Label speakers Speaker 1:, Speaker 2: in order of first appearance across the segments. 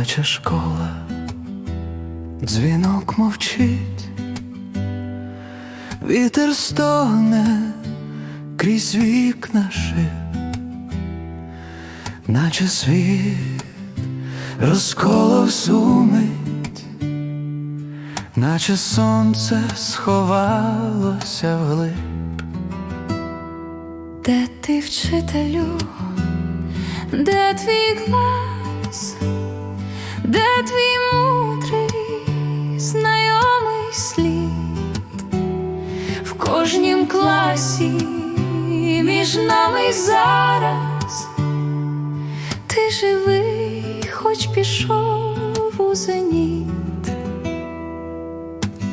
Speaker 1: плаче школа, дзвінок мовчить, вітер стогне крізь вікна шиб, наче світ розколов сумить, наче сонце сховалося вглиб.
Speaker 2: Де ти, вчителю, де твій глас, кожнім класі між нами зараз. Ти живий, хоч пішов у зеніт.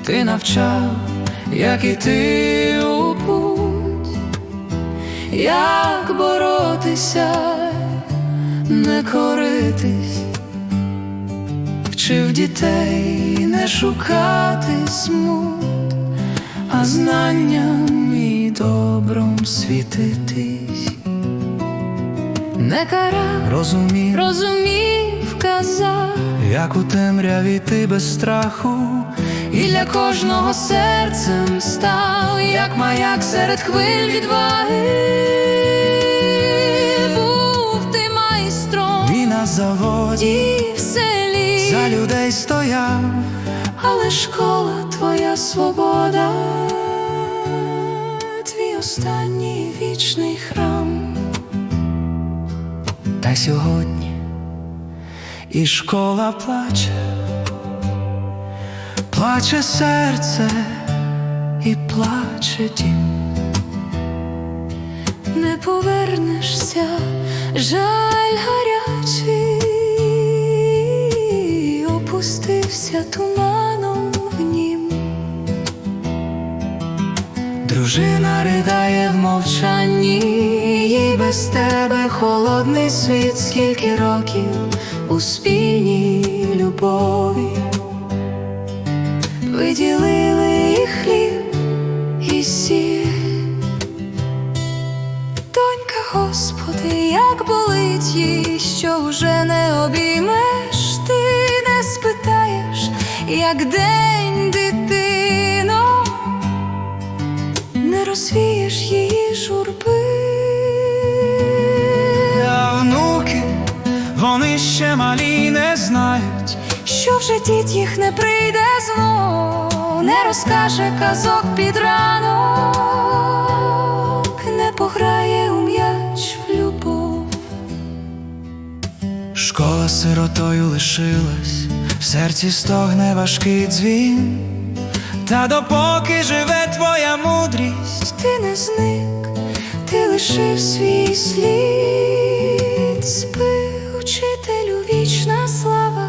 Speaker 1: Ти навчав, як іти у путь, як боротися, не коритись, вчив дітей не шукати смут, а знанням і добром світитись.
Speaker 2: Не карав,
Speaker 1: Розумів,
Speaker 2: розумів, казав.
Speaker 1: як у темряві ти без страху,
Speaker 2: І для кожного серцем став, як маяк серед хвиль відваги. Був ти майстром
Speaker 1: і на заводі
Speaker 2: і в селі,
Speaker 1: за людей стояв.
Speaker 2: Школа твоя свобода, твій останній вічний храм.
Speaker 1: Та сьогодні і школа плаче, плаче серце і плаче дім.
Speaker 2: Не повернешся, жаль гарячий, опустився туманом
Speaker 1: Дружина ридає в мовчанні, їй без тебе холодний світ, скільки років у спільній любові.
Speaker 2: Ви ділили і хліб, і сіль. Донька, Господи, як болить їй, що вже не обіймеш, ти не спитаєш, як день дитино, розвієш її журби.
Speaker 1: А внуки, вони ще малі не знають.
Speaker 2: Що вже дід їх не прийде знов, не розкаже казок під ранок, не пограє у м'яч в любов.
Speaker 1: Школа сиротою лишилась, в серці стогне важкий дзвін. Та допоки живе твоя мудрість,
Speaker 2: Ти не зник, ти лишив свій слід, спи, учителю, вічна слава,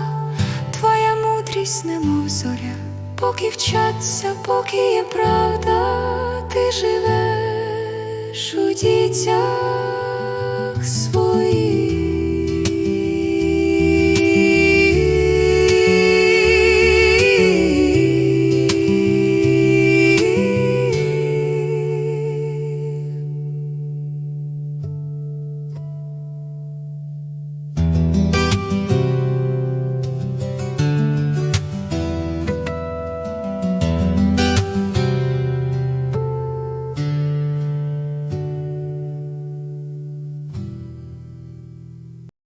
Speaker 2: твоя мудрість, немов зоря, поки вчаться, поки є правда, ти живеш у дітях своїх.